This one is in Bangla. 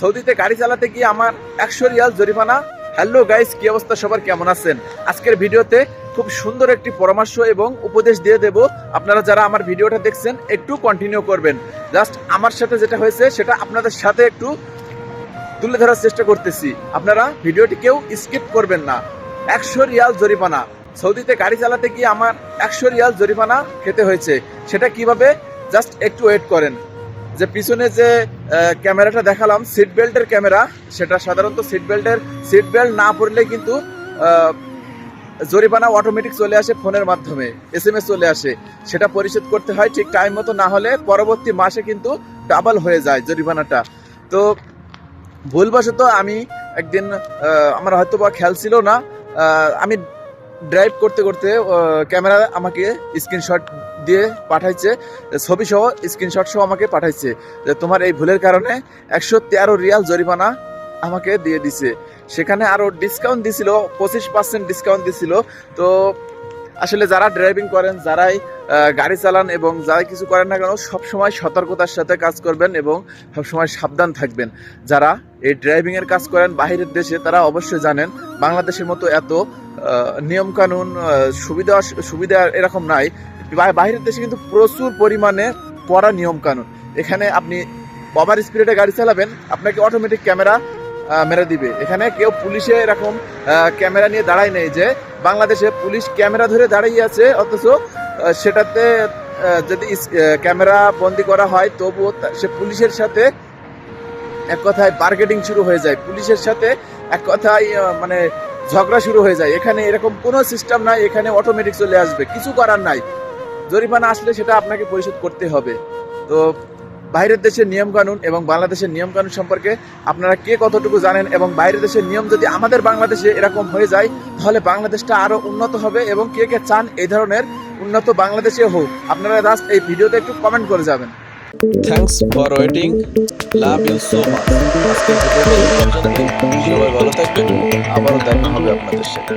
সৌদিতে গাড়ি চালাতে গিয়ে আমার একশো রিয়াল জরিমানা। হ্যালো গাইস কি অবস্থা? সবার কেমন আছেন? আজকের ভিডিওতে খুব সুন্দর একটি পরামর্শ এবং উপদেশ দিয়ে দেব। আপনারা যারা আমার ভিডিওটা দেখছেন, একটু কন্টিনিউ করবেন। জাস্ট আমার সাথে যেটা হয়েছে, সেটা আপনাদের সাথে একটু তুলে ধরার চেষ্টা করতেছি। আপনারা ভিডিওটি কেউ স্কিপ করবেন না। একশো রিয়াল জরিমানা। সৌদিতে গাড়ি চালাতে গিয়ে আমার একশো রিয়াল জরিমানা খেতে হয়েছে। সেটা কীভাবে? জাস্ট একটু ওয়েট করেন। যে পিছনে যে ক্যামেরাটা দেখালাম সিট বেল্টের ক্যামেরা, সেটা সাধারণত সিট বেল্টের সিট বেল্ট না পরলে কিন্তু জরিমানা অটোমেটিক চলে আসে ফোনের মাধ্যমে এস এম এস চলে আসে। সেটা পরিশোধ করতে হয় ঠিক টাইম মতো, না হলে পরবর্তী মাসে কিন্তু ডাবল হয়ে যায় জরিমানাটা। তো ভুলবশত আমি একদিন আমার হয়তো বা খেয়াল ছিল না আমি ড্রাইভ করতে করতে ক্যামেরা আমাকে স্ক্রিনশট দিয়ে পাঠাইছে ছবি সহ স্ক্রিনশট সহ আমাকে পাঠাইছে যে তোমার এই ভুলের কারণে একশো তেরো রিয়াল জরিমানা আমাকে দিয়ে দিছে। সেখানে আরও ডিসকাউন্ট দিছিল, পঁচিশ পার্সেন্ট ডিসকাউন্ট দিছিল। তো আসলে যারা ড্রাইভিং করেন, যারাই গাড়ি চালান এবং যারাই কিছু করেন না কেন, সবসময় সতর্কতার সাথে কাজ করবেন এবং সবসময় সাবধান থাকবেন। যারা এই ড্রাইভিংয়ের কাজ করেন বাহিরের দেশে, তারা অবশ্যই জানেন, বাংলাদেশের মতো এত নিয়মকানুন সুবিধা সুবিধা এরকম নাই। বা- বাহিরের দেশে কিন্তু প্রচুর পরিমাণে কড়া নিয়মকানুন। এখানে আপনি ওভার স্পিডে গাড়ি চালাবেন, আপনাকে অটোমেটিক ক্যামেরা মেরে দিবে। এখানে কেউ পুলিশে এরকম ক্যামেরা নিয়ে দাঁড়ায় নেই যে বাংলাদেশে পুলিশ ক্যামেরা ধরে দাঁড়িয়ে আছে, অথচ সেটাতে যদি ক্যামেরা বন্দি করা হয়, তবুও সে পুলিশের সাথে এক কথায় বার্গেটিং শুরু হয়ে যায়। পুলিশের সাথে এক কথায় মানে ঝগড়া শুরু হয়ে যায়। এখানে এরকম কোনো সিস্টেম নাই, এখানে অটোমেটিক চলে আসবে। কিছু করার নাই। জরিমানা আসলে সেটা আপনাকে পরিশোধ করতে হবে। তো বাইরের দেশের নিয়ম কানুন এবং বাংলাদেশের নিয়ম কানুন সম্পর্কে আপনারা কে কতটুকু জানেন এবং বাইরের দেশের নিয়ম যদি আমাদের বাংলাদেশে এরকম হয়ে যায়, তাহলে বাংলাদেশটা আরও উন্নত হবে এবং কে কে চান এই ধরনের উন্নত বাংলাদেশে হোক। আপনারা জাস্ট এই ভিডিওতে একটু কমেন্ট করে যাবেন। Thanks for waiting love you so much. সবাই ভালো থাকবেন। আবারও দেখা হবে আপনাদের সাথে।